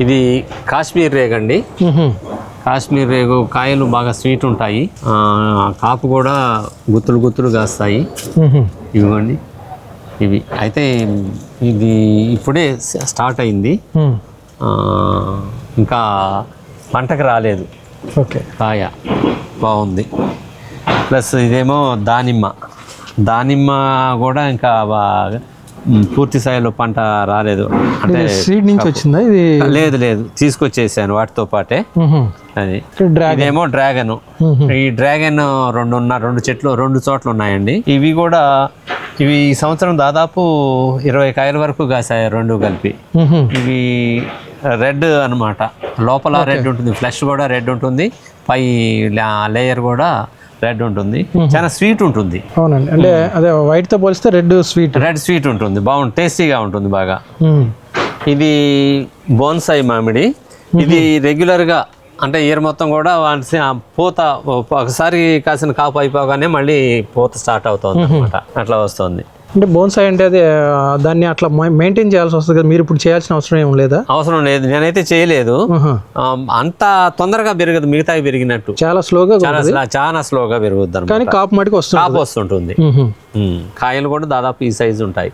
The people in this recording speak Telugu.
ఇది కాశ్మీర్ రేగండి మ్హూ. కాశ్మీర్ రేగు కాయలు బాగా స్వీట్ ఉంటాయి. కాపు కూడా గుత్తులు గుత్తులు కాస్తాయి. ఇవ్వండి. ఇవి. అయితే ఇది ఇప్పుడే స్టార్ట్ అయింది. ఇంకా పంటకు రాలేదు. ఓకే. కాయ. బాగుంది. ప్లస్ ఇదేమో దానిమ్మ. దానిమ్మ కూడా ఇంకా బా- మ్, పూర్తి స్థాయిలో పంట రాలేదు. అంటే సీడ్ నుంచి వచ్చిందా? ఇది లేదు లేదు. తీసుకొచ్చేసాను వాటితో పాటే. అది. ఇదేమో డ్రాగన్. ఈ డ్రాగన్ రెండు ఉన్న రెండు చెట్లు రెండు చోట్ల ఉన్నాయండి. ఇవి కూడా ఇవి ఈ సంవత్సరం దాదాపు ఇరవై కాయల వరకు కాసాయి రెండు కలిపి. ఇవి రెడ్ అన్నమాట. లోపల రెడ్ ఉంటుంది ఫ్లెష్ కూడా రెడ్ ఉంటుంది. పై లేయర్ కూడా రెడ్ ఉంటుంది. చాలా స్వీట్ ఉంటుంది. అవునండి. అంటే అదే white తో పోలిస్తే రెడ్ స్వీట్. రెడ్ స్వీట్ ఉంటుంది. బాగుంది టేస్టీగా ఉంటుంది బాగా. ఇది బోన్సాయి మామిడి. ఇది రెగ్యులర్గా అంటే ఇయర్ మొత్తం కూడా వాటి పూత ఒకసారి కాసిన కాపు అయిపోగానే మళ్ళీ పూత స్టార్ట్ అవుతుంది అనమాట అట్లా వస్తుంది. అంటే బోన్సాయి అంటే అది దాన్ని అట్లా మెయింటైన్ చేయాల్సి వస్తుంది కదా మీరు ఇప్పుడు చేయాల్సిన అవసరం ఏం లేదా? అవసరం లేదు నేనైతే చేయలేదు. అంత తొందరగా పెరగదు మిగతావి పెరిగినట్టు. చాలా స్లోగా చాలా స్లా- చాలా స్లోగా పెరుగుద్ది కానీ కాపు మటుకు వస్తుంది కాపు వస్తుంటుంది. కాయలు కూడా దాదాపు ఈ సైజు ఉంటాయి.